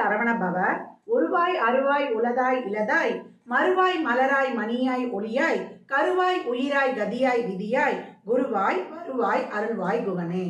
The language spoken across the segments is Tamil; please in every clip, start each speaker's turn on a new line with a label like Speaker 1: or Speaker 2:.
Speaker 1: சரவண பவ உருவாய் அருவாய் உலதாய் இலதாய் மறுவாய் மலராய் மணியாய் ஒளியாய் கருவாய் உயிராய் கதியாய் விதியாய் குருவாய் வருவாய் அருள்வாய் குகனே.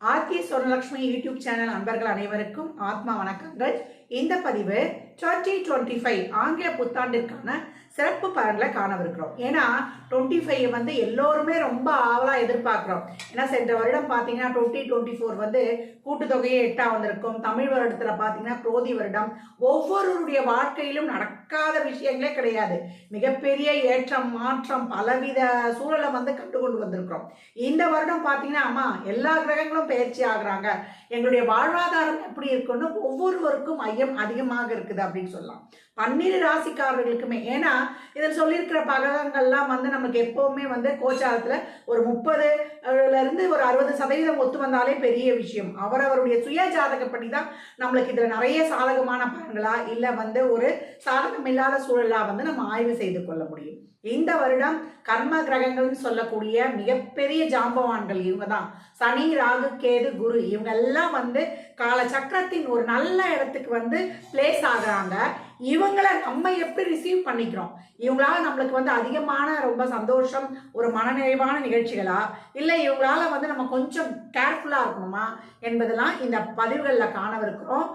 Speaker 1: ஆர்கே சொர்ணலக்ஷ்மி யூடியூப் சேனல் அன்பர்கள் அனைவருக்கும் ஆத்மா வணக்கங்கள். இந்த பதிவு டுவெண்ட்டி டுவெண்ட்டி ஃபைவ் ஆங்கில புத்தாண்டிற்கான சிறப்பு பலன்களை காணவிருக்கிறோம். ஏன்னா டுவெண்ட்டி ஃபைவ் வந்து எல்லோருமே ரொம்ப ஆவலாக எதிர்பார்க்குறோம். ஏன்னா சென்ற வருடம் பார்த்தீங்கன்னா டுவெண்ட்டி டுவெண்ட்டி ஃபோர் வந்து கூட்டுத்தொகையே எட்டாக வந்திருக்கும். தமிழ் வருடத்தில் பார்த்தீங்கன்னா குரோதி வருடம். ஒவ்வொருவருடைய வாழ்க்கையிலும் நடக்காத விஷயங்களே கிடையாது. மிகப்பெரிய ஏற்றம் மாற்றம் பலவித சூழலை வந்து கற்றுக்கொண்டு வந்திருக்கிறோம். இந்த வருடம் பார்த்தீங்கன்னா அம்மா எல்லா கிரகங்களும் பயிற்சி ஆகுறாங்க. எங்களுடைய வாழ்வாதாரம் எப்படி இருக்குன்னு ஒவ்வொருவருக்கும் ஐயம் அதிகமாக இருக்குது அப்படின்னு சொல்லலாம். பன்னிரு ராசிக்காரர்களுக்குமே ஏன்னா இதில் சொல்லியிருக்கிற பகங்கள்லாம் வந்து நமக்கு எப்போவுமே வந்து கோச்சாரத்தில் ஒரு முப்பதுலேருந்து ஒரு அறுபது சதவீதம் ஒத்து வந்தாலே பெரிய விஷயம். அவரவருடைய சுய ஜாதகப்படி தான் நம்மளுக்கு இதில் நிறைய சாதகமான பலன்களா இல்லை வந்து ஒரு சாதகம் இல்லாத சூழலாக வந்து நம்ம ஆய்வு செய்து கொள்ள முடியும். இந்த வருடம் கர்ம கிரகங்கள்னு சொல்லக்கூடிய மிகப்பெரிய ஜாம்பவான்கள் இவங்க தான் சனி ராகு கேது குரு இவங்க எல்லாம் வந்து கால சக்கரத்தின் ஒரு நல்ல இடத்துக்கு வந்து பிளேஸ் ஆகுறாங்க. இவங்களை நம்ம எப்படி ரிசீவ் பண்ணிக்கிறோம்? இவங்களால நம்மளுக்கு வந்து அதிகமான ரொம்ப சந்தோஷம் ஒரு மனநிறைவான நிகழ்ச்சிகளா? இல்லை இவங்களால வந்து நம்ம கொஞ்சம் கேர்ஃபுல்லாக இருக்கணுமா? என்பதெல்லாம் இந்த பதிவுகளில் காணவிருக்கிறோம்.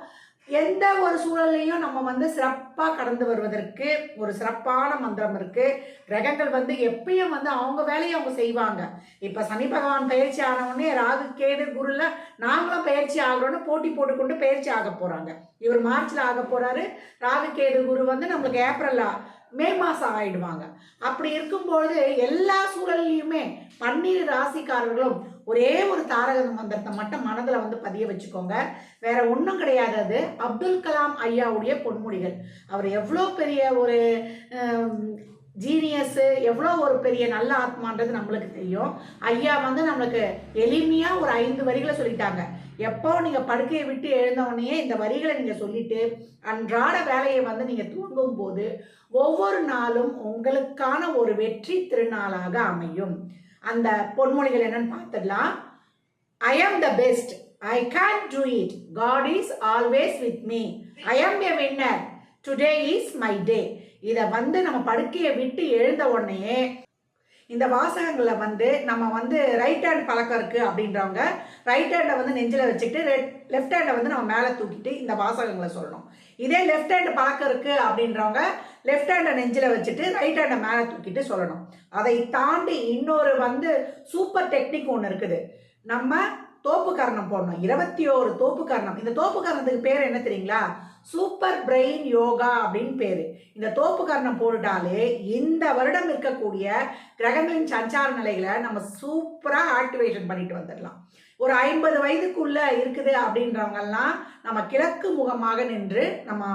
Speaker 1: எந்த ஒரு சூழல்லையும் நம்ம வந்து சிறப்பாக கடந்து வருவதற்கு ஒரு சிறப்பான மந்திரம் இருக்கு. கிரகங்கள் வந்து எப்பயும் வந்து அவங்க வேலையை அவங்க செய்வாங்க. இப்போ சனி பகவான் பயிற்சி ஆனவுடனே ராகு கேடு குருல நாங்களும் பயிற்சி ஆகிறோன்னு போட்டி போட்டுக்கொண்டு பயிற்சி ஆக போகிறாங்க இவர் மார்ச்சில் ஆக போகிறாரு ராகு கேது குரு வந்து நம்மளுக்கு ஏப்ரலில் மே மாதம் ஆகிடுவாங்க அப்படி இருக்கும்பொழுது எல்லா சூழல்லையுமே பன்னீர் ராசிக்காரர்களும் ஒரே ஒரு தாரக மந்திரத்தை மட்டும் மனதில் வந்து பதிய வச்சுக்கோங்க. வேற ஒன்றும் கிடையாது அது. அப்துல் கலாம் ஐயாவுடைய பொன்மொழிகள் அவர் எவ்வளோ பெரிய ஒரு ஜீனியஸு எவ்வளோ ஒரு பெரிய நல்ல ஆத்மான்றது நம்மளுக்கு தெரியும். ஐயா வந்து நம்மளுக்கு எளிமையாக ஒரு ஐந்து வரிகளை சொல்லிட்டாங்க. எப்போ நீங்கள் படுக்கையை விட்டு எழுந்தவுடனே இந்த வரிகளை நீங்கள் சொல்லிட்டு அன்றாட வேலையை வந்து நீங்கள் தூங்கும் போது ஒவ்வொரு நாளும் உங்களுக்கான ஒரு வெற்றி திருநாளாக அமையும். அந்த பொன்மொழிகள் என்னன்னு பார்த்துடலாம். I am the best I can do it God is always with me I am a winner today is my day இதை வந்து நம்ம படுக்கையை விட்டு எழுந்த உடனே இந்த வாசகங்களை வந்து நம்ம வந்து ரைட் ஹேண்ட் பழக்கம் இருக்குது அப்படின்றவங்க ரைட் ஹேண்டை வந்து நெஞ்சில் வச்சுக்கிட்டு ரெட் லெஃப்ட் ஹேண்டை வந்து நம்ம மேலே தூக்கிட்டு இந்த வாசகங்களை சொல்லணும். இதே லெஃப்ட் ஹேண்ட் பழக்கம் இருக்குது அப்படின்றவங்க லெஃப்ட் ஹேண்டை நெஞ்சில் வச்சுட்டு ரைட் ஹேண்டை மேலே தூக்கிட்டு சொல்லணும். அதை தாண்டி இன்னொரு வந்து சூப்பர் டெக்னிக் ஒன்று இருக்குது. நம்ம தோப்பு கரணம் போடணும். இருபத்தி ஓரு தோப்பு கரணம். இந்த தோப்பு கரணத்துக்கு பேர் என்ன தெரியுங்களா? சூப்பர் பிரெயின் யோகா அப்படின்னு பேர். இந்த தோப்பு கரணம் போட்டுட்டாலே இந்த வருடம் இருக்கக்கூடிய கிரகங்களின் சஞ்சார நிலைகளை நம்ம சூப்பராக ஆக்டிவேஷன் பண்ணிட்டு வந்துடலாம். ஒரு ஐம்பது வயதுக்குள்ள இருக்குது அப்படின்றவங்கெல்லாம் நம்ம கிழக்கு முகமாக நின்று நம்ம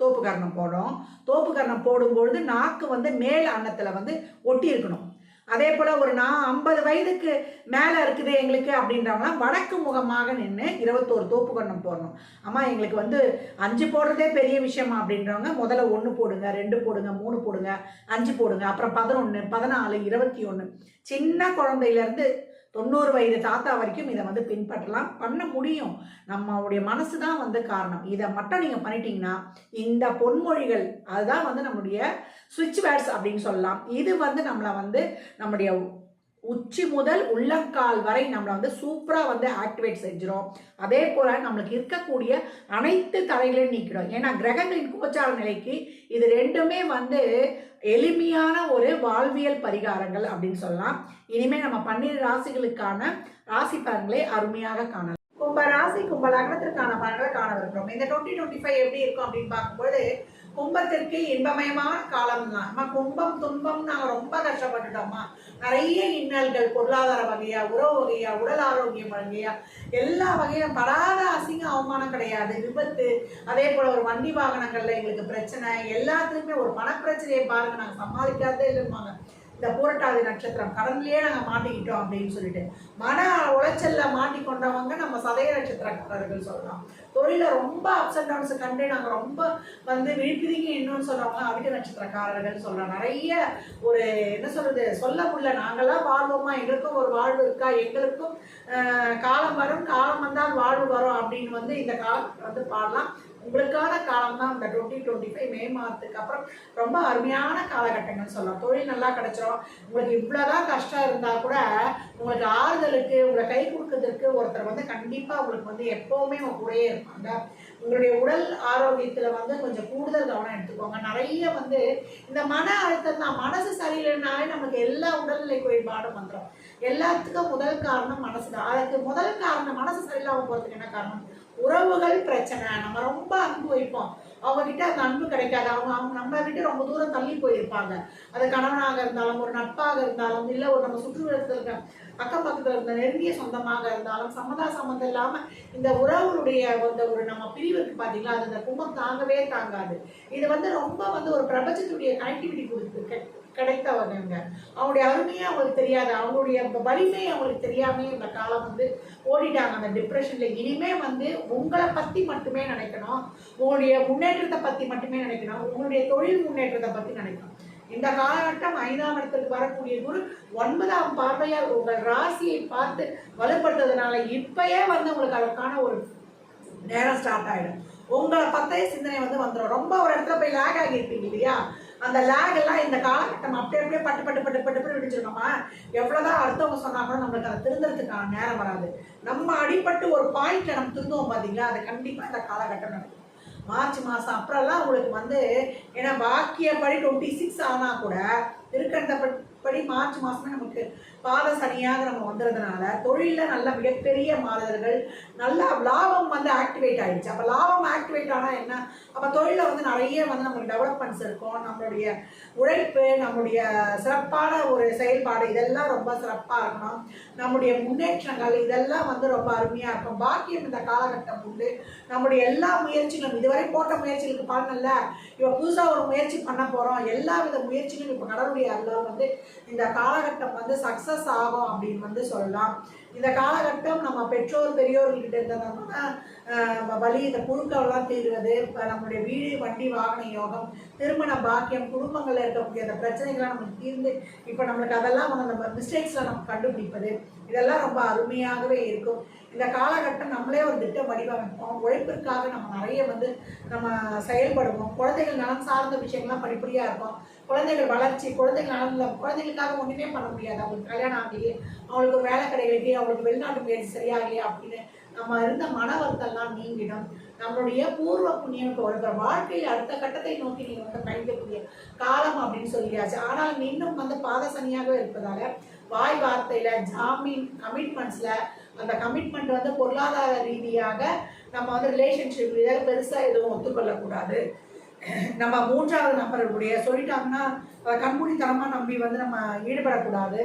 Speaker 1: தோப்பு கரணம் போடுறோம். தோப்பு கரணம் போடும்பொழுது நாக்கு வந்து மேல் அன்னத்தில் வந்து ஒட்டி இருக்கணும். அதே போல் ஒரு நான் ஐம்பது வயதுக்கு மேலே இருக்குது எங்களுக்கு அப்படின்றவங்களாம் வடக்கு முகமாக நின்று இருபத்தோரு தோப்பு கண்ணம் போடணும். அம்மா எங்களுக்கு வந்து அஞ்சு போடுறதே பெரிய விஷயமா அப்படின்றவங்க முதல்ல ஒன்று போடுங்க ரெண்டு போடுங்க மூணு போடுங்க அஞ்சு போடுங்க அப்புறம் பதினொன்று பதினாலு இருபத்தி ஒன்று சின்ன குழந்தையிலேருந்து தொண்ணூறு வயது தாத்தா வரைக்கும் இதை வந்து பின்பற்றலாம். பண்ண முடியும். நம்மளுடைய மனசு தான் வந்து காரணம். இதை மட்டும் நீங்கள் பண்ணிட்டீங்கன்னா இந்த பொன்மொழிகள் அதுதான் வந்து நம்முடைய சுவிட்ச் பேட்ஸ் அப்படின்னு சொல்லலாம். இது வந்து நம்மளை வந்து நம்முடைய உச்சி முதல் உள்ளங்கால் வரை நம்மளை வந்து சூப்பராக வந்து ஆக்டிவேட் செஞ்சிடும் அதே போல் நம்மளுக்கு இருக்கக்கூடிய அனைத்து தடைகளையும் நீக்கிடும். ஏன்னா கிரகங்களின் கோச்சார நிலைக்கு இது ரெண்டுமே வந்து எளிமையான ஒரு வாழ்வியல் பரிகாரங்கள் அப்படின்னு சொல்லலாம். இனிமேல் நம்ம பன்னிரு ராசிகளுக்கான ராசி பலன்களை அருமையாக காணலாம். கும்ப ராசி கும்ப லக்னத்திற்கான பலன்களை காணவிருக்கிறோம். இந்த டுவெண்ட்டி டுவெண்ட்டி ஃபைவ் எப்படி இருக்கும் அப்படின்னு பார்க்கும்போது கும்பத்திற்கு இன்பமயமான காலம் தான் நம்ம கும்பம் துன்பம் நாங்கள் ரொம்ப கஷ்டப்பட்டுட்டோம்மா. நிறைய இன்னல்கள் பொருளாதார வகையா உறவு வகையா உடல் ஆரோக்கியம் வகையா எல்லா வகையும் படாத அசிங்க அவமானம் கிடையாது. விபத்து அதே போல ஒரு வண்டி வாகனங்கள்ல எங்களுக்கு பிரச்சனை எல்லாத்துக்குமே ஒரு பணப்பிரச்சனையை பாருங்க. நாங்கள் சமாளிக்காதே இல்லைம்பாங்க இந்த பூரட்டாதி நட்சத்திரம். கடன்லயே நாங்கள் மாட்டிக்கிட்டோம் அப்படின்னு சொல்லிட்டு. மன உளைச்சல்ல மாட்டிக்கொண்டவங்க நம்ம சதய நட்சத்திரக்காரர்கள் சொல்லலாம். தொழில ரொம்ப அப்ஸ் அண்ட் டவுன்ஸ் கண்டு நாங்கள் ரொம்ப வந்து விழிப்புதிங்க இன்னும் சொல்றவங்க அவிட்ட நட்சத்திரக்காரர்கள் சொல்றோம் நிறைய ஒரு என்ன சொல்றது? சொல்ல முடியல. நாங்களாம் வாழ்வோமா? எங்களுக்கும் ஒரு வாழ்வு இருக்கா? எங்களுக்கும் காலம் வரும். காலம் வந்தால் வாழ்வு வரும் அப்படின்னு வந்து இந்த காலம் வந்து பாடலாம். உங்களுக்கான காலம் தான் இந்த டுவெண்ட்டி டுவெண்ட்டி ஃபைவ் மே மாதத்துக்கு அப்புறம் ரொம்ப அருமையான காலகட்டங்கள் சொல்லலாம். தொழில் நல்லா கிடைச்சிரும். உங்களுக்கு இவ்வளோதான் கஷ்டம் இருந்தால் கூட உங்களுக்கு ஆறுதலுக்கு உங்களை கை கொடுக்கறதுக்கு ஒருத்தர் வந்து கண்டிப்பாக உங்களுக்கு வந்து எப்போவுமே உங்க கூடயே இருப்பாங்க. உங்களுடைய உடல் ஆரோக்கியத்தில் வந்து கொஞ்சம் கூடுதல் கவனம் எடுத்துக்கோங்க. நிறைய வந்து இந்த மன அழுத்தம் தான் மனசு சரியில்லைனாலே நமக்கு எல்லா உடல்நிலை குறைபாடும் வந்துடும் எல்லாத்துக்கும் முதல் காரணம் மனசு தான். அதுக்கு முதல் காரணம் மனசு சரியில்லாம போகிறதுக்கு என்ன காரணம்? உறவுகள் பிரச்சனை. நம்ம ரொம்ப அன்பு வைப்போம். அவங்க கிட்ட அந்த அன்பு கிடைக்காது. அவங்க அவங்க நம்ம கிட்ட ரொம்ப தூரம் தள்ளி போயிருப்பாங்க. அது கணவனாக இருந்தாலும் ஒரு நட்பாக இருந்தாலும் இல்லை ஒரு நம்ம சுற்றுவட்டத்தில் இருக்க அக்கம் பக்கத்தில் இருந்த நெருங்கிய சொந்தமாக இருந்தாலும் சம்மதா சம்மந்தம் இல்லாமல் இந்த உறவுடைய அந்த ஒரு நம்ம பிரிவுக்கு பார்த்தீங்களா அது இந்த கும்பம் தாங்கவே தாங்காது. இது வந்து ரொம்ப வந்து ஒரு பிரபஞ்சத்துடைய கனெக்டிவிட்டி கொடுத்து கிடைத்தவங்க அவங்களுடைய அருமையே அவங்களுக்கு தெரியாது. அவங்களுடைய வலிமை அவங்களுக்கு தெரியாமே இந்த காலம் வந்து ஓடிட்டாங்க. அந்த டிப்ரெஷன்ல இனிமே வந்து உங்களை பத்தி மட்டுமே நினைக்கணும். உங்களுடைய முன்னேற்றத்தை பத்தி மட்டுமே நினைக்கணும். உங்களுடைய தொழில் முன்னேற்றத்தை பத்தி நினைக்கணும். இந்த காலகட்டம் ஐந்தாம் இடத்துக்கு வரக்கூடிய குரு ஒன்பதாம் பார்வையால் உங்கள் ராசியை பார்த்து வலுப்படுத்துறதுனால இப்பயே வந்து உங்களுக்கு அதற்கான ஒரு நேரம் ஸ்டார்ட் ஆகிடும் உங்களை பற்றிய சிந்தனை வந்து வந்துடும் ரொம்ப ஒரு இடத்துல போய் லேக் ஆகியிருப்பீங்க இல்லையா? அந்த லேக் எல்லாம் இந்த காலகட்டம் அப்படியே அப்படியே பட்டு பட்டு பட்டு பட்டு பட்டு விடிச்சிருக்கோமா எவ்வளோதான் அடுத்தவங்க சொன்னா நம்மளுக்கு அதை திருந்துறதுக்கான நேரம் வராது. நம்ம அடிபட்டு ஒரு பாயிண்ட்ல நம்ம திருந்துவோம் பார்த்தீங்களா அது கண்டிப்பாக இந்த காலகட்டம் நடக்கும். மார்ச் மாதம் அப்புறம்லாம் உங்களுக்கு வந்து ஏன்னா வாக்கியப்படி டுவெண்ட்டி சிக்ஸ் ஆனால் கூட இப்படி மார்ச் மாதமே நமக்கு பாத சனியாக நம்ம வந்ததுனால தொழிலில் நல்ல மிகப்பெரிய மாதர்கள் நல்ல லாபம் வந்து ஆக்டிவேட் ஆயிடுச்சு. அப்போ லாபம் ஆக்டிவேட் ஆனால் என்ன? அப்போ தொழிலில் வந்து நிறைய வந்து நமக்கு டெவலப்மெண்ட்ஸ் இருக்கும். நம்மளுடைய உழைப்பு நம்முடைய சிறப்பான ஒரு செயல்பாடு இதெல்லாம் ரொம்ப சிறப்பாக இருக்கணும். நம்முடைய முன்னேற்றங்கள் இதெல்லாம் வந்து ரொம்ப அருமையாக இருக்கும். பாக்கியம் இந்த காலகட்டம் உண்டு. நம்முடைய எல்லா முயற்சிகளும் இதுவரை போட்ட முயற்சிகளுக்கு பண்ணல இல்லை இப்போ புதுசாக ஒரு முயற்சி பண்ண போகிறோம் எல்லா வித முயற்சிகளும் இப்போ கடவுளுடைய அல்ல வந்து இந்த காலகட்டம் வந்து சக்ஸஸ் ஆகும் அப்படின்னு வந்து சொல்லலாம். இந்த காலகட்டம் நம்ம பெற்றோர் பெரியோர்கிட்ட இருந்தோம்னா வலி இந்த குழுக்கெல்லாம் தீர்வது இப்போ நம்மளுடைய வீடு வண்டி வாகன யோகம் திருமண பாக்கியம் குடும்பங்களில் இருக்கக்கூடிய அந்த பிரச்சனைகள்லாம் நமக்கு தீர்ந்து இப்போ நம்மளுக்கு அதெல்லாம் வந்து நம்ம மிஸ்டேக்ஸில் நம்ம கண்டுபிடிப்பது. இதெல்லாம் ரொம்ப அருமையாகவே இருக்கும். இந்த காலகட்டம் நம்மளே ஒரு திட்டம் வடிவமைப்போம். உழைப்பிற்காக நம்ம நிறைய வந்து நம்ம செயல்படுவோம். குழந்தைகள் நலன் சார்ந்த விஷயங்கள்லாம் படிப்படியாக இருக்கும். குழந்தைகள் வளர்ச்சி குழந்தைகள் நலனில் குழந்தைகளுக்காக ஒன்றுமே பண்ண முடியாது. அவங்களுக்கு கல்யாணம் ஆகலையே அவங்களுக்கு வேலை கிடைக்கலையே அவங்களுக்கு வெளிநாட்டு முயற்சி சரியாகலையே அப்படின்னு நம்ம இருந்த மன வருத்தம்லாம் நீங்கிடும். நம்மளுடைய பூர்வ புண்ணியம் ஒரு வாழ்க்கையில் அடுத்த கட்டத்தை நோக்கி நீங்கள் வந்து பயணிக்கக்கூடிய காலம் அப்படின்னு சொல்லியாச்சு. ஆனால் இன்னும் வந்து பாதசனியாகவே இருப்பதால வாய் வார்த்தையில் ஜாமீன் கமிட்மெண்ட்ஸில் அந்த கமிட்மெண்ட் வந்து பொருளாதார ரீதியாக நம்ம வந்து ரிலேஷன்ஷிப் இதில் பெருசாக எதுவும் ஒத்துக்கொள்ளக்கூடாது. நம்ம மூன்றாவது நபர்களுடைய சொல்லிட்டாங்கன்னா அதை கண்மூடித்தனமாக நம்பி வந்து நம்ம ஈடுபடக்கூடாது.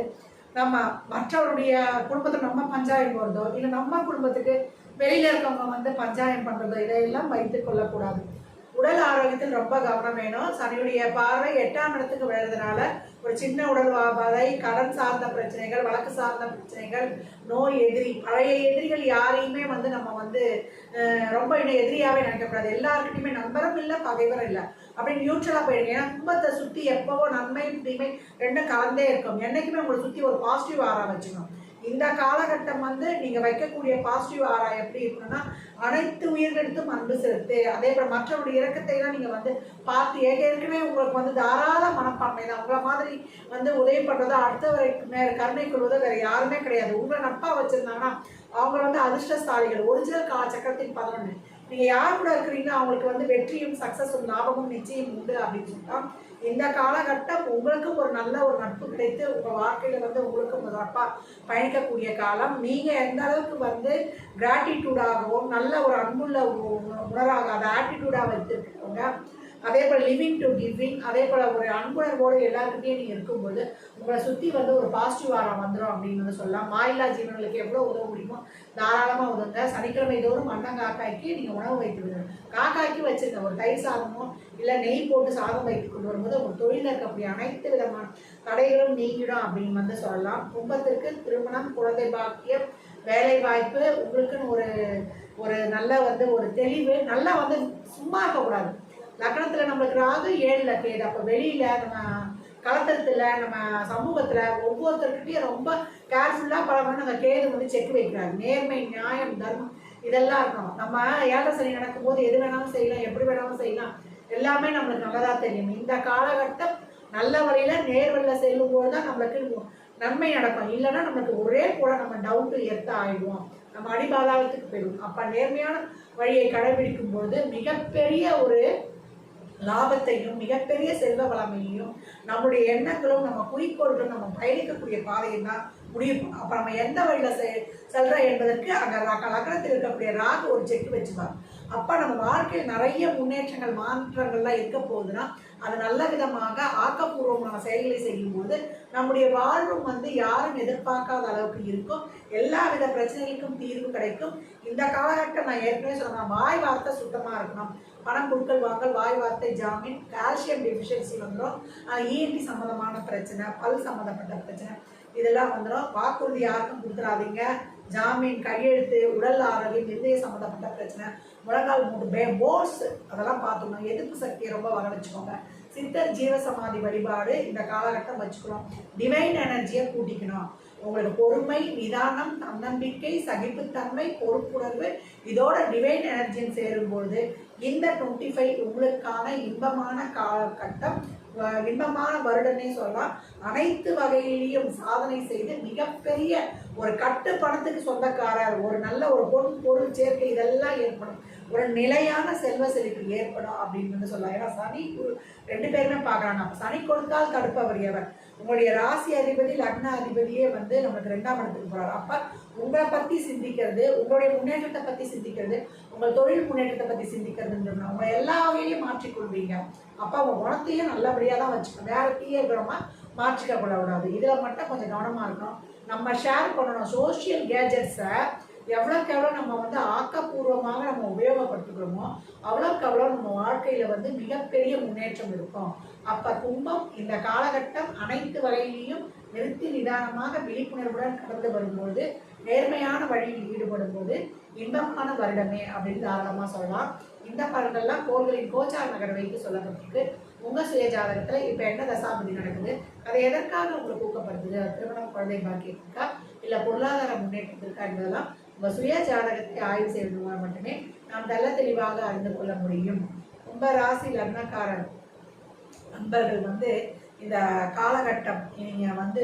Speaker 1: நம்ம மற்றவருடைய குடும்பத்தில் நம்ம பஞ்சாயம் போகிறதோ இல்லை நம்ம குடும்பத்துக்கு வெளியில் இருக்கவங்க வந்து பஞ்சாயம் பண்ணுறதோ இதையெல்லாம் வைத்து கொள்ளக்கூடாது. உடல் ஆரோக்கியத்தில் ரொம்ப கவனம் வேணும். சனியுடைய பார்வை எட்டாம் இடத்துக்கு விழுறதுனால ஒரு சின்ன உடல் வாபாதை கடன் சார்ந்த பிரச்சனைகள் வழக்கு சார்ந்த பிரச்சனைகள் நோய் எதிரி பழைய எதிரிகள் யாரையுமே வந்து நம்ம வந்து ரொம்ப இன்னும் எதிரியாகவே நினைக்கக்கூடாது. எல்லாருக்கிட்டையுமே நண்பரும் இல்லை பகைவரும் இல்லை. அப்படின்னு நியூட்ரலாக போயிடுங்க. ஏன்னா கும்பத்தை சுற்றி எப்போவோ நன்மை தீமை ரெண்டும் கலந்தே இருக்கும். என்றைக்குமே உங்களை சுற்றி ஒரு பாசிட்டிவ் ஆரம்பிச்சுக்கணும் இந்த காலகட்டம் வந்து நீங்க வைக்கக்கூடிய பாசிட்டிவ் ஆரா எப்படி இருக்கணும்னா அனைத்து உயிர்களுக்கும் அன்பு செலுத்து. அதே போல மற்றவருடைய இறக்கத்தை எல்லாம் நீங்க வந்து பார்த்து ஏக ஏற்கனவே உங்களுக்கு வந்து தாராள மனப்பான்மை தான். உங்களை மாதிரி வந்து உதவி பண்றதோ அடுத்தவரைக்கு மேல கருணை கொள்வதோ வேற யாருமே கிடையாது. உங்களை நட்பா வச்சிருந்தாங்கன்னா அவங்க வந்து அதிர்ஷ்டசாலிகள். ஒரிஜினல் காலச்சக்கரத்தின் பதினொன்று நீங்க யார் கூட இருக்கிறீங்களோ அவங்களுக்கு வந்து வெற்றியும் சக்சஸும் லாபமும் நிச்சயம் உண்டு அப்படின்னு சொல்லிட்டா இந்த காலகட்டம் உங்களுக்கும் ஒரு நல்ல ஒரு நட்பு கிடைத்து உங்க வாழ்க்கையில வந்து உங்களுக்கும் ஒரு பயணிக்கக்கூடிய காலம். நீங்க எந்த அளவுக்கு வந்து கிராட்டிடியூடாகவும் நல்ல ஒரு அன்புள்ள உணராக அதை ஆட்டிடியூடாக வைத்திருக்கிறவங்க அதே போல் லிவிங் டு கிவிங் அதே போல் ஒரு அன்புணர்வோடு எல்லாருக்கிட்டையும் நீங்கள் இருக்கும்போது உங்களை சுற்றி வந்து ஒரு பாசிட்டிவ் வாரம் வந்துடும் அப்படின்னு வந்து சொல்லலாம். மாயில்லா ஜீவன்களுக்கு எவ்வளோ உதவ முடியுமோ தாராளமாக உதவுங்க. சனிக்கிழமை தோறும் அண்ணன் காக்காய்க்கு நீங்கள் உணவு வைத்து விடுங்க. காக்காய்க்கு வச்சுருங்க ஒரு தயிர் சாதமோ இல்லை நெய் போட்டு சாதம் வைத்து கொண்டு வரும்போது உங்கள் தொழிலில் இருக்கக்கூடிய அனைத்து விதமான தடைகளும் நீங்கிடும் அப்படின்னு வந்து சொல்லலாம். கும்பத்திற்கு திருமணம் குழந்தை பாக்கியம் வேலை வாய்ப்பு உங்களுக்குன்னு ஒரு ஒரு நல்ல வந்து ஒரு தெளிவு நல்லா வந்து சும்மா இருக்கக்கூடாது. லக்னத்தில் நம்மளுக்கு ராகு ஏழில் கேது அப்போ வெளியில் நம்ம கலத்தரத்தில் நம்ம சமூகத்தில் ஒவ்வொருத்தர்கிட்டையும் ரொம்ப கேர்ஃபுல்லாக பழகணும் நம்ம கேது வந்து செக் வைக்கிறாரு. நேர்மை நியாயம் தர்மம் இதெல்லாம் இருக்கணும். நம்ம ஏழரை சனி நடக்கும்போது எது வேணாலும் செய்யலாம் எப்படி வேணாலும் செய்யலாம். எல்லாமே நம்மளுக்கு நல்லதாக தெரியும். இந்த காலகட்டம் நல்ல வழியில் நேர்வழியில் செல்லும் போது தான் நம்மளுக்கு நன்மை நடக்கும். இல்லைன்னா நமக்கு ஒரே கூட நம்ம டவுன் டு எர்த்த ஆயிடுவோம். நம்ம அடிபாதாளத்துக்கு போயிடுவோம். அப்போ நேர்மையான வழியை கடைபிடிக்கும் போது மிகப்பெரிய ஒரு லாபத்தையும் மிகப்பெரிய செல்வ வளமையையும் நம்முடைய எண்ணங்களும் நம்ம குறிக்கோள்களும் நம்ம பயணிக்கக்கூடிய பாதையும் தான் முடிவு அப்போ நம்ம எந்த வழியில் செ செல்றோம் என்பதற்கு அங்கே லக்னத்தில் இருக்கக்கூடிய ராகு ஒரு செக் வச்சுப்பாங்க அப்போ நம்ம வாழ்க்கையில் நிறைய முன்னேற்றங்கள் மாற்றங்கள்லாம் இருக்க போகுதுன்னா அது நல்ல விதமாக ஆக்கப்பூர்வமான செயல்களை செய்யும்போது நம்முடைய வாழ்வும் வந்து யாரும் எதிர்பார்க்காத அளவுக்கு இருக்கும். எல்லா வித பிரச்சனைகளுக்கும் தீர்வு கிடைக்கும். இந்த காலகட்டம் நான் ஏற்கனவே சொன்னேன் வாய் வார்த்தை சுத்தமாக இருக்கணும். பணம் கொடுக்கல் வாங்கல் வாய் வார்த்தை ஜாமீன் கால்சியம் டெஃபிஷியன்சி வந்துடும் இஎன்டி சம்மந்தமான பிரச்சனை பல் சம்மந்தப்பட்ட பிரச்சனை. இதெல்லாம் வந்துடும் வாக்குறுதி யாருக்கும் கொடுத்துடாதீங்க ஜாமீன் கையெழுத்து உடல் ஆரோக்கியம் இதய சம்மந்தப்பட்ட பிரச்சனை. முழங்கால் மூட்டு பே போர்ஸ் அதெல்லாம் பார்த்துக்கணும். எதிர்ப்பு சக்தியை ரொம்ப வர வச்சுக்கோங்க சித்தர் ஜீவசமாதி வழிபாடு இந்த காலகட்டம் வச்சுக்கணும். டிவைன் எனர்ஜியை கூட்டிக்கணும். உங்களுக்கு பொறுமை நிதானம் தன்னம்பிக்கை சகிப்புத்தன்மை பொறுப்புணர்வு இதோட டிவைன் எனர்ஜின்னு சேரும்பொழுது இந்த டுவெண்ட்டி ஃபைவ் உங்களுக்கான இன்பமான காலகட்டம் இன்பமான வருடனே சொல்லலாம். அனைத்து வகையிலையும் சாதனை செய்து மிகப்பெரிய ஒரு கட்டு பணத்துக்கு சொந்தக்காரர் ஒரு நல்ல ஒரு பொன் பொருள் சேர்க்கை இதெல்லாம் ஏற்படும். ஒரு நிலையான செல்வ செழிப்பு ஏற்படும் அப்படின்னு வந்து சொல்லலாம் ஏன்னா சனி ரெண்டு பேருமே பார்க்கலாம் சனி கொடுத்தால் தடுப்பவர் எவர் உங்களுடைய ராசி அதிபதி லக்ன அதிபதியே வந்து நமக்கு ரெண்டாம் இடத்துக்கு போறாரு. அப்ப உங்களை பத்தி சிந்திக்கிறது உங்களுடைய முன்னேற்றத்தை பத்தி சிந்திக்கிறது உங்கள் தொழில் முன்னேற்றத்தை பத்தி சிந்திக்கிறதுன்னு உங்களை எல்லா வகையிலையும் மாற்றிக்கொள்வீங்க அப்ப உங்க குணத்தையும் நல்லபடியா தான் வச்சுக்கணும். வேற தீய குணமா மாற்றிக்க கூடாது இதுல மட்டும் கொஞ்சம் கவனமா இருக்கணும். நம்ம ஷேர் பண்ணணும். சோஷியல் கேஜெட்ஸை எவ்வளோக்கு எவ்வளோ நம்ம வந்து ஆக்கப்பூர்வமாக நம்ம உபயோகப்படுத்திக்கிறோமோ அவ்வளோக்கு அவ்வளோ நம்ம வாழ்க்கையில் வந்து மிகப்பெரிய முன்னேற்றம் இருக்கும். அப்போ கும்பம் இந்த காலகட்டம் அனைத்து வகையிலையும் நிறுத்தி நிதானமாக விழிப்புணர்வுடன் கடந்து வரும்போது நேர்மையான வழியில் ஈடுபடும் போது இன்பமான வருடமே அப்படின்னு தாராளமாக சொல்லலாம். இந்த பலன்கள்லாம் கோள்களின் கோச்சார நகர் வைத்து சொல்லப்பட்டிருக்கு. உங்கள் சுய ஜாதகத்தில் இப்போ என்ன தசாபதி நடக்குது? அதை எதற்காக உங்களுக்கு ஊக்கப்படுத்துது? திருமணம் குழந்தை பாக்கியத்திற்கா இல்லை பொருளாதார முன்னேற்றத்திற்கா என்பதெல்லாம் உங்கள் சுய ஜாதகத்தை ஆய்வு செய்வது மூலம் மட்டுமே நாம் தெள்ள தெளிவாக அறிந்து கொள்ள முடியும். கும்ப ராசி லக்னக்காரர் நண்பர்கள் வந்து இந்த காலகட்டம் நீங்கள் வந்து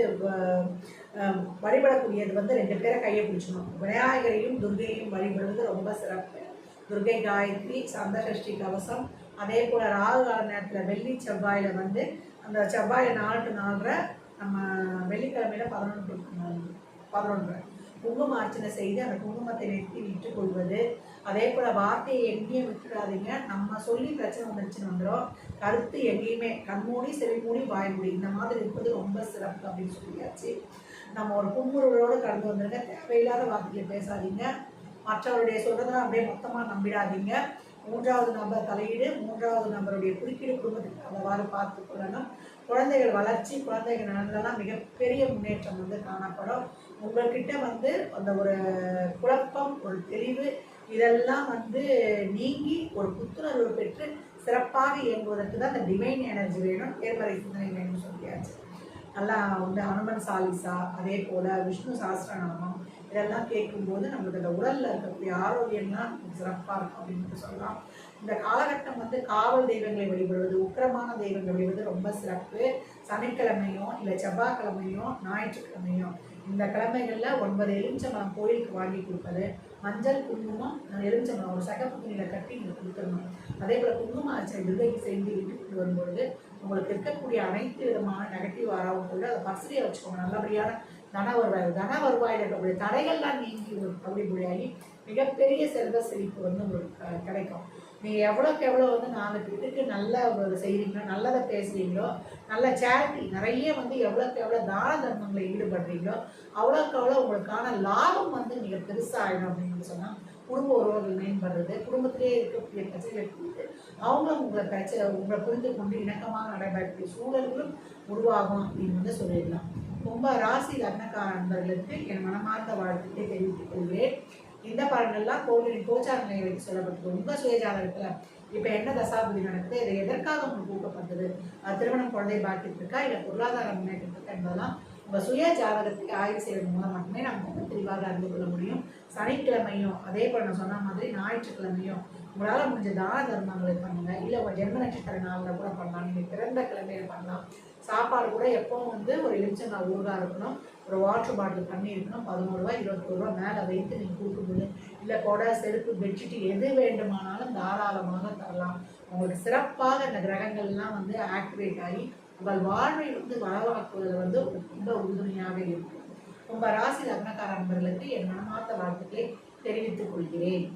Speaker 1: வழிபடக்கூடியது வந்து ரெண்டு பேரை கையை பிடிச்சணும் விநாயகரையும் துர்கையையும் வழிபடுவது ரொம்ப சிறப்பு. துர்கை காயத்ரி சந்தசஷ்டி கவசம் அதே போல் ராகு கால நேரத்தில் வெள்ளி செவ்வாயில் வந்து அந்த செவ்வாயில் நாலு டு நாலரை நம்ம வெள்ளிக்கிழமையில பதினொன்று பதினொன்று. குங்கும அர்ச்சனை செய்து அந்த குங்குமத்தை நிறுத்தி விட்டுக் கொள்வது அதே போல் வார்த்தையை எங்கேயும் விட்டுடாதீங்க நம்ம சொல்லி பிரச்சனை வந்துருச்சுன்னு வந்துடும் கருத்து எங்கேயுமே கண்மூடி செவிமூடி வாய்மூடி. இந்த மாதிரி இருப்பது ரொம்ப சிறப்பு அப்படின்னு சொல்லியாச்சு. நம்ம ஒரு புன்முறுவலோடு கடந்து வந்துருங்க. தேவையில்லாத வார்த்தைகளை பேசாதீங்க. மற்றவருடைய சொல்கிறதெல்லாம் அப்படியே மொத்தமாக நம்பிடாதீங்க. மூன்றாவது நபர் தலையீடு மூன்றாவது நபருடைய குறுக்கீடு குடும்பத்துக்கு அவ்வாறு பார்த்து கொள்ளணும். குழந்தைகள் வளர்ச்சி குழந்தைகள் நலன்லாம் மிகப்பெரிய முன்னேற்றம் வந்து காணப்படும். உங்கள்கிட்ட வந்து அந்த ஒரு குழப்பம் ஒரு தெளிவு இதெல்லாம் வந்து நீங்கி ஒரு புத்துணர்வு பெற்று சிறப்பாக இயங்குவதற்கு தான் அந்த டிமைன் எனர்ஜி வேணும் நேர்மறை சிந்தனை வேணும்னு சொல்லியாச்சு. நல்லா வந்து ஹனுமன் சாலிசா அதே போல் விஷ்ணு சாஸ்திரநாமம் இதெல்லாம் கேட்கும்போது நம்மளுக்கு அந்த உடலில் இருக்கக்கூடிய ஆரோக்கியம்லாம் சிறப்பாக இருக்கும் அப்படின்னு சொல்லலாம். இந்த காலகட்டம் வந்து காவல் தெய்வங்களை வழிபடுவது உக்கிரமான தெய்வங்களை வழிபடுவது ரொம்ப சிறப்பு. சனிக்கிழமையும் இல்லை செவ்வாய்க்கிழமையும் ஞாயிற்றுக்கிழமையும் இந்த கிழமைகளில் ஒன்பது எலுமிச்சம்பழம் கோயிலுக்கு வாங்கி கொடுப்பது. மஞ்சள் குங்குமம் எலுமிச்சம்பழம் ஒரு சகப்பு துணியில் கட்டி நீங்கள் கொடுத்துடணும் அதே போல் குங்குமம் அர்ச்சனை துர்கைக்கு செய்து வீட்டுக்கு வரும்பொழுது உங்களுக்கு இருக்கக்கூடிய அனைத்து விதமான நெகட்டிவ் ஆறாவும் கூட அதை பர்சரியாக வச்சுக்கோங்க. நல்லபடியான தன வருவாய் தன வருவாயில் இருக்கக்கூடிய தடைகள்லாம் நீங்கி உங்களுக்கு தவிடுபடியாகி மிகப்பெரிய செல்வ செழிப்பு வந்து உங்களுக்கு க- கிடைக்கும். நீங்கள் எவ்வளோக்கு எவ்வளோ வந்து நாலு பேருக்கு நல்ல ஒரு செய்கிறீங்களோ நல்லதை பேசுகிறீங்களோ நல்ல சேரிட்டி நிறைய வந்து எவ்வளோக்கு எவ்வளோ தான தர்மங்களை ஈடுபடுறீங்களோ அவ்வளோக்கு அவ்வளோ உங்களுக்கான லாபம் வந்து நீங்கள் பெருசாகிடும் அப்படின்னு சொன்னால் குடும்ப உறவுகள் மேம்படுறது குடும்பத்திலே இருக்கக்கூடிய பிரச்சனைகள் குறித்து அவங்களும் உங்களை பிரச்சனை உங்களை புரிந்து கொண்டு இணக்கமாக நடைபெறக்கூடிய சூழல்களும் உருவாகும் அப்படின்னு வந்து சொல்லிடலாம். ரொம்ப ராசி லக்னக்கார நண்பர்களுக்கு என் மனமார்ந்த வாழ்த்துக்களை தெரிவித்துக் கொள்கிறேன். இந்த பலனெல்லாம் கோவிலின் கோச்சார நிலையை வைத்து சொல்லப்பட்டது. உங்க சுயஜாதகத்துல இப்போ என்ன தசாபதி நடக்குது? இதை எதற்காக உங்களுக்கு ஊக்கப்பட்டது திருமணம் குழந்தை பாக்கியத்திற்கா இல்லை பொருளாதார முன்னேற்றத்திற்கா என்பதெல்லாம் உங்கள் சுய ஜாதகத்தை ஆய்வு செய்வதன் மூலம் மட்டுமே நம்ம தெளிவாக அறிந்து கொள்ள முடியும். சனிக்கிழமையும் அதே போல் நான் சொன்ன மாதிரி ஞாயிற்றுக்கிழமையும் உங்களால் முடிஞ்ச தான தர்மங்களை பண்ணுங்க. இல்லை உங்கள் ஜென்ம நட்சத்திர நாளில் கூட பண்ணலாம். நீங்கள் பிறந்த கிழமையில பண்ணலாம். சாப்பாடு கூட எப்பவும் வந்து ஒரு எலுமிச்சங்காய் ஊறுகாய் இருக்கணும். ஒரு வாட்டர் பாட்டில் தண்ணி இருக்கணும். பதினோரு ரூபா இருபத்தோரு ரூபா மேலே வைத்து நீங்கள் கொடுக்கும்போது இல்லை கொடை செருப்பு பெட்ஷீட் எது வேண்டுமானாலும் தாராளமாக தரலாம். உங்களுக்கு சிறப்பாக இந்த கிரகங்கள்லாம் வந்து ஆக்டிவேட் ஆகி உங்கள் வாழ்வை வந்து வளவாக்குவதில் வந்து ரொம்ப உறுதுணையாக இருக்கும். உங்கள் ராசி லக்னக்கார நண்பர்களுக்கு என் மனமார்த்த வாழ்த்துக்களை தெரிவித்துக் கொள்கிறேன்.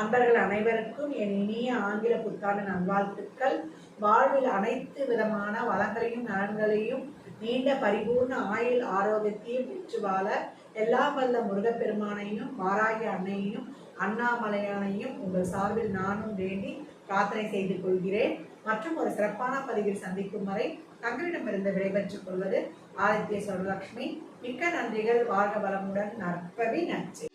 Speaker 1: அன்பர்கள் அனைவருக்கும் என் இனிய ஆங்கில புத்தாண்டு நல்வாழ்த்துக்கள். வாழ்வில் அனைத்து விதமான வளங்களையும் நலன்களையும் நீண்ட பரிபூர்ண ஆயுள் ஆரோக்கியத்தையும் பெற்று வாழ எல்லாம் வல்ல முருகப்பெருமானையும் வாராகி அன்னையையும் அண்ணாமலையானையும் உங்கள் சார்பில் நானும் வேண்டி பிரார்த்தனை செய்து கொள்கிறேன். மற்றும் ஒரு சிறப்பான பதிவில் சந்திக்கும் வரை தங்களிடமிருந்து விடைபெற்றுக் கொள்வது ஆதித்ய சொர்லட்சுமி மிக்க நன்றிகள். வாழ்க வளமுடன். நற்பவி நன்றி.